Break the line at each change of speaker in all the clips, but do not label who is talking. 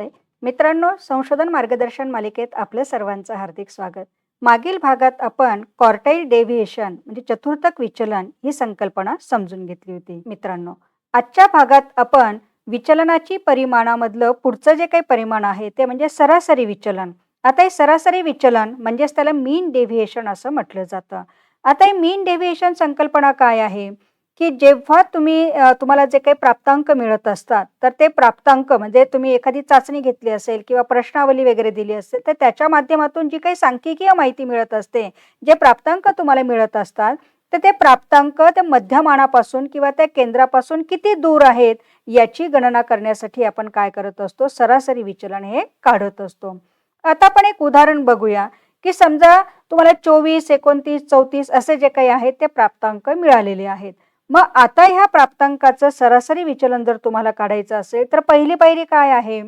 नमस्ते. मित्रांनो संशोधन मार्गदर्शन मालिकेत आपलं सर्वांचं हार्दिक स्वागत. मागील भागात आपण कॉर्टाईल डेव्हिएशन म्हणजे चतुर्थक विचलन ही संकल्पना समजून घेतली होती. मित्रांनो आजच्या भागात आपण विचलनाची परिमाणामधलं पुढचं जे काही परिमाण आहे ते म्हणजे सरासरी विचलन. आता हे सरासरी विचलन म्हणजेच त्याला मीन डेव्हिएशन असं म्हटलं जातं. आता हे मीन डेव्हिएशन संकल्पना काय आहे? की जेव्हा तुम्ही तुम्हाला जे काही प्राप्तांक मिळत असतात तर ते प्राप्तांक म्हणजे तुम्ही एखादी चाचणी घेतली असेल किंवा प्रश्नावली वगैरे दिली असेल तर त्याच्या माध्यमातून जी काही सांख्यिकीय माहिती मिळत असते जे प्राप्तांक तुम्हाला मिळत असतात तर ते प्राप्तांक त्या मध्यमानापासून किंवा त्या केंद्रापासून किती दूर आहेत याची गणना करण्यासाठी आपण काय करत असतो सरासरी विचलन हे काढत असतो. आता आपण एक उदाहरण बघूया की समजा तुम्हाला चोवीस एकोणतीस चौतीस असे जे काही आहेत ते प्राप्तांक मिळालेले आहेत. मग आता ह्या प्राप्तांकाचं सरासरी विचलन जर तुम्हाला काढायचं असेल तर पहिली पायरी काय आहे?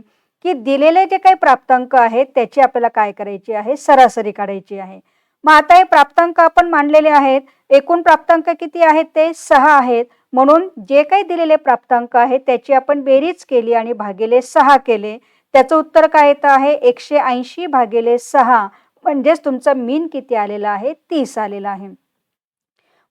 की दिलेले जे काही प्राप्तांक आहेत त्याची आपल्याला काय करायची आहे? सरासरी काढायची आहे. मग आता हे प्राप्तांक आपण मांडलेले आहेत. एकूण प्राप्तांक किती आहेत? ते सहा आहेत. म्हणून जे काही दिलेले प्राप्तांक आहेत त्याची आपण बेरीज केली आणि भागिले सहा केले. त्याचं उत्तर काय येतं आहे? एकशे ऐंशी भागिले सहा. म्हणजेच तुमचा मीन किती आलेला आहे? तीस आलेला आहे.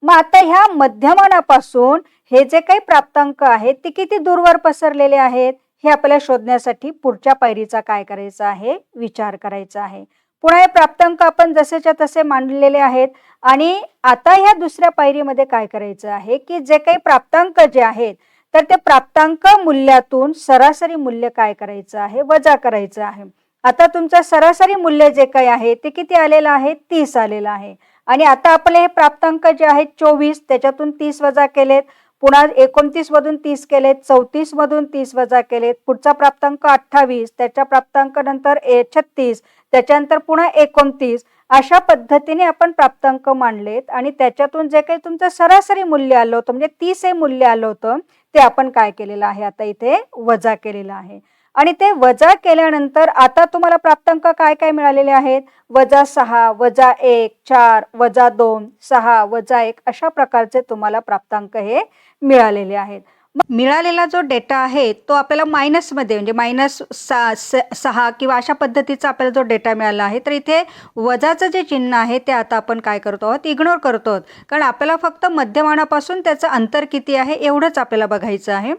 मग आता ह्या मध्यमानापासून हे जे काही प्राप्तांक आहेत ते किती दूरवर पसरलेले आहेत? हे आपल्याला शोधण्यासाठी पुढच्या पायरीचा काय करायचा आहे? विचार करायचा आहे. पुन्हा हे प्राप्तांक आपण जसेच्या तसे मांडलेले आहेत. आणि आता ह्या दुसऱ्या पायरीमध्ये काय करायचं आहे की जे काही प्राप्तांक जे आहेत तर ते प्राप्तांक मूल्यातून सरासरी मूल्य काय करायचं आहे? वजा करायचं आहे. आता तुमचं सरासरी मूल्य जे काही आहे ते किती आलेलं आहे? तीस आलेलं आहे. आणि आता आपले हे प्राप्तांक जे आहेत चोवीस त्याच्यातून तीस वजा केलेत. पुन्हा एकोणतीस मधून तीस केलेत चौतीस मधून तीस वजा केलेत. पुढचा प्राप्तांक अठ्ठावीस त्याच्या प्राप्तांक नंतर ए छत्तीस त्याच्यानंतर पुन्हा एकोणतीस. अशा पद्धतीने आपण प्राप्तांक मांडलेत आणि त्याच्यातून जे काही तुमचं सरासरी मूल्य आलं होतं म्हणजे तीस हे मूल्य आलं होतं ते आपण काय केलेलं आहे? आता इथे वजा केलेलं आहे. आणि ते वजा केल्यानंतर आता तुम्हाला प्राप्तांक काय काय मिळालेले आहेत? वजा सहा वजा एक चार वजा दोन सहा वजा एक अशा प्रकारचे तुम्हाला प्राप्तांक हे मिळालेले आहेत. मिळालेला जो डेटा आहे तो आपल्याला मायनसमध्ये म्हणजे मायनस सा स- सहा किंवा अशा पद्धतीचा आपल्याला जो डेटा मिळाला आहे तर इथे वजाचं जे चिन्ह आहे ते आता आपण काय करतो आहोत? इग्नोर करतो आहोत. कारण आपल्याला फक्त मध्यमानापासून त्याचं अंतर किती आहे एवढंच आपल्याला बघायचं आहे.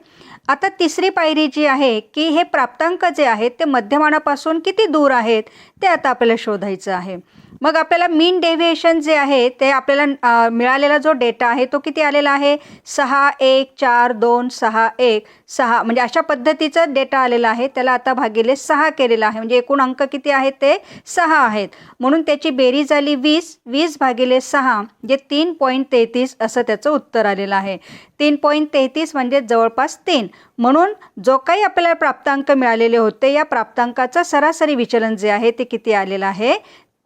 आता तिसरी पायरी जी आहे की हे प्राप्तांक जे आहेत ते मध्यमानापासून किती दूर आहेत ते आता आपल्याला शोधायचं आहे. मग आपल्याला मीन डेव्हिएशन जे आहे ते आपल्याला मिळालेला जो डेटा आहे तो किती आलेला आहे? सहा एक चार दोन सहा एक सहा. म्हणजे अशा पद्धतीचा डेटा आलेला आहे. त्याला आता भागिले सहा केलेला आहे. म्हणजे एकूण अंक किती आहेत ते? सहा आहेत. म्हणून त्याची बेरीज आली वीस. वीस भागिले सहा जे तीन पॉईंट तेहतीस असं त्याचं उत्तर आलेलं आहे. तीन पॉईंट तेहतीस म्हणजे जवळपास तीन. म्हणून जो काही आपल्याला प्राप्तांक मिळालेले होते या प्राप्तांकाचं सरासरी विचलन जे आहे ते किती आलेलं आहे?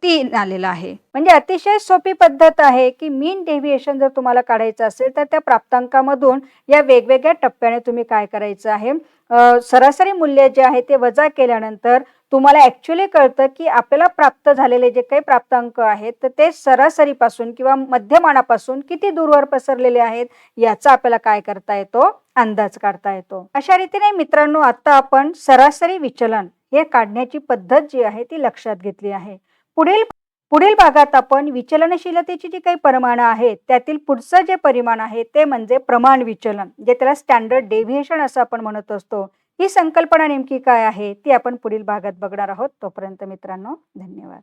तीन आलेलं आहे. म्हणजे अतिशय सोपी पद्धत आहे की मीन डेव्हिएशन जर तुम्हाला काढायचं असेल तर त्या प्राप्तांकामधून या वेगवेगळ्या टप्प्याने तुम्ही काय करायचं आहे? सरासरी मूल्य जे आहे ते वजा केल्यानंतर तुम्हाला ॲक्च्युली कळतं की आपल्याला प्राप्त झालेले जे काही प्राप्तांक आहेत तर ते सरासरीपासून किंवा मध्यमानापासून किती दूरवर पसरलेले आहेत याचा आपल्याला काय करता येतो? अंदाज काढता येतो. अशा रीतीने मित्रांनो आता आपण सरासरी विचलन हे काढण्याची पद्धत जी आहे ती लक्षात घेतली आहे. पुढील पुढील भागात आपण विचलनशीलतेची जी काही परिमाणं आहेत त्यातील पुढचं जे परिमाण आहे ते म्हणजे प्रमाण विचलन जे त्याला स्टँडर्ड डेव्हिएशन असं आपण म्हणत असतो. ही संकल्पना नेमकी काय आहे ती आपण पुढील भागात बघणार आहोत. तोपर्यंत मित्रांनो धन्यवाद.